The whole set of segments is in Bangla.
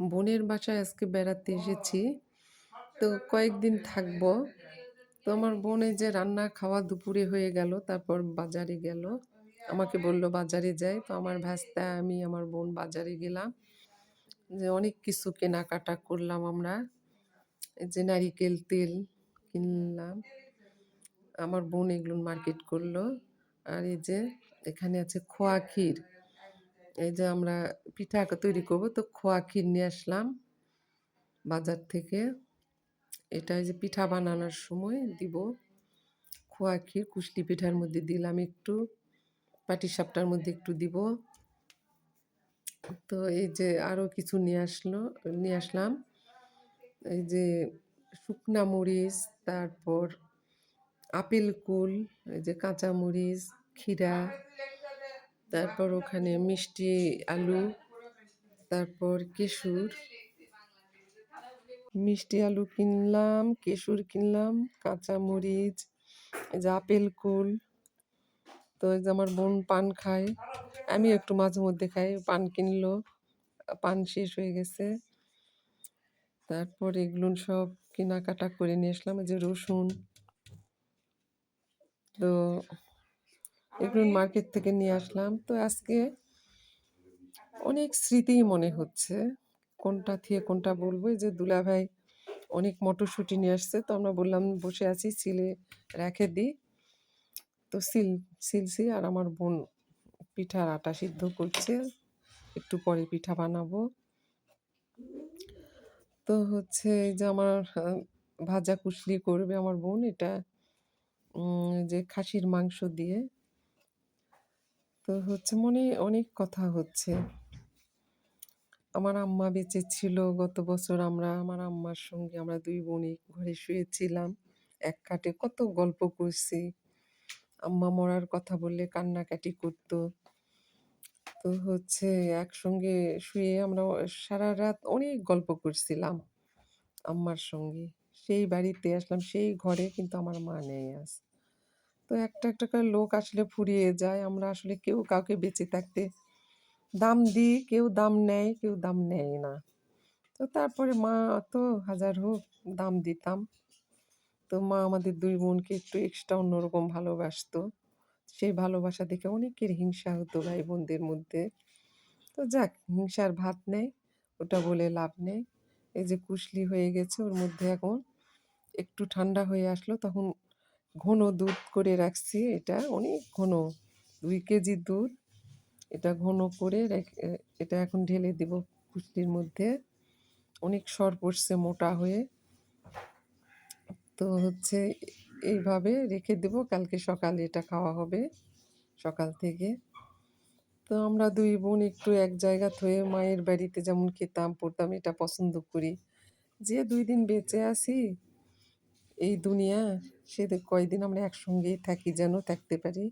বোনের বাসায় আজকে বেড়াতে এসেছি। তো কয়েকদিন থাকব। তো আমার বোন যে রান্না খাওয়া দুপুরে হয়ে গেল, তারপর বাজারে গেল। আমাকে বলল, বাজারে যাই। তো আমার ভাস্তা, আমি, আমার বোন বাজারে গেলাম। যে অনেক কিছু কেনাকাটা করলাম আমরা। যে নারিকেল তেল কিনলাম। আমার বোন এগুলো মার্কেট করল। আর এই যে এখানে আছে খোয়া ক্ষীর। এই যে আমরা পিঠা তৈরি করব তো খোয়া ক্ষীর নিয়ে আসলাম। বাজার থেকে এটা এই যে পিঠা বানানোর সময় দিব। খোয়া ক্ষীর কুশলি পিঠার মধ্যে দিলাম একটু পাটিসাপটার মধ্যে একটু দিব। তো এই যে আরও কিছু নিয়ে আসলো নিয়ে আসলাম। এই যে শুকনা মরিচ তারপর আপেল কুল এই যে কাঁচা মরিচ ক্ষীরা তারপর ওখানে মিষ্টি আলু, তারপর কেশুর। মিষ্টি আলু কিনলাম, কেশুর কিনলাম কাঁচা মরিচ যে আপেল কুল। তো এই যে আমার বোন পান খায় আমি একটু মাঝে মধ্যে খাই, পান কিনলো, পান শেষ হয়ে গেছে। তারপর এগুলো সব কেনাকাটা করে নিয়ে আসলাম যে রসুন। তো এগুলো মার্কেট থেকে নিয়ে আসলাম। তো আজকে অনেক স্মৃতিই মনে হচ্ছে। কোনটা থেকে কোনটা বলব? যে দুলাভাই অনেক মটরশুঁটি নিয়ে আসছে। তো আমরা বললাম, বসে আছি, সিলে রেখে দিই তো সিল সিলছি আর আমার বোন পিঠার আটা সিদ্ধ করছে। একটু পরে পিঠা বানাবো। তো হচ্ছে যে আমার ভাজা কুশলি করবে আমার বোন। এটা যে খাসির মাংস দিয়ে। তো হচ্ছে মনে অনেক কথা হচ্ছে। আমার আম্মা বেঁচে ছিল, গত বছর আমরা, আমার আম্মার সঙ্গে আমরা দুই বোনই ঘরে শুয়েছিলাম। এক খাটে কত গল্প করছি। আম্মা মরার কথা বললে কান্নাকাটি করতো। তো হচ্ছে একসঙ্গে শুয়ে আমরা সারা রাত অনেক গল্প করছিলাম আম্মার সঙ্গে। সেই বাড়িতে আসলাম, সেই ঘরে কিন্তু আমার মা নেই আজ। তো একটা একটা করে লোক আসলে ফুরিয়ে যায়। আমরা আসলে কেউ কাউকে বেঁচে থাকতে দাম দিই, কেউ দাম নেয়, কেউ দাম নেয় না। তো তারপরে মা তো হাজার হোক, দাম দিতাম। তো মা আমাদের দুই বোনকে একটু এক্সট্রা অন্যরকম ভালোবাসতো। সেই ভালোবাসা দেখে অনেকের হিংসা হতো ভাই বোনদের মধ্যে। তো যাক, হিংসার ভাত নেই, ওটা বলে লাভ নেই। এই যে কুশলি হয়ে গেছে, ওর মধ্যে এখন একটু ঠান্ডা হয়ে আসলো, তখন ঘন দুধ করে রাখছি এটা, অনেক ঘন, দুই কেজি দুধ। এটা ঘন করে এটা এখন ঢেলে দিব পুষ্টির মধ্যে। অনেক সর পড়ছে মোটা হয়ে। তো হচ্ছে এইভাবে রেখে দেব, কালকে সকালে এটা খাওয়া হবে, সকাল থেকে। তো আমরা দুই বোন একটু এক জায়গা হয়ে মায়ের বাড়িতে যেমন খেতাম, পড়তাম, এটা পছন্দ করি। যে দুই দিন বেঁচে আছি এই দুনিয়া সে কয়দিন আমরা একসঙ্গেই থাকি যেন থাকতে পারি।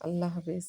আল্লাহ হাফেজ।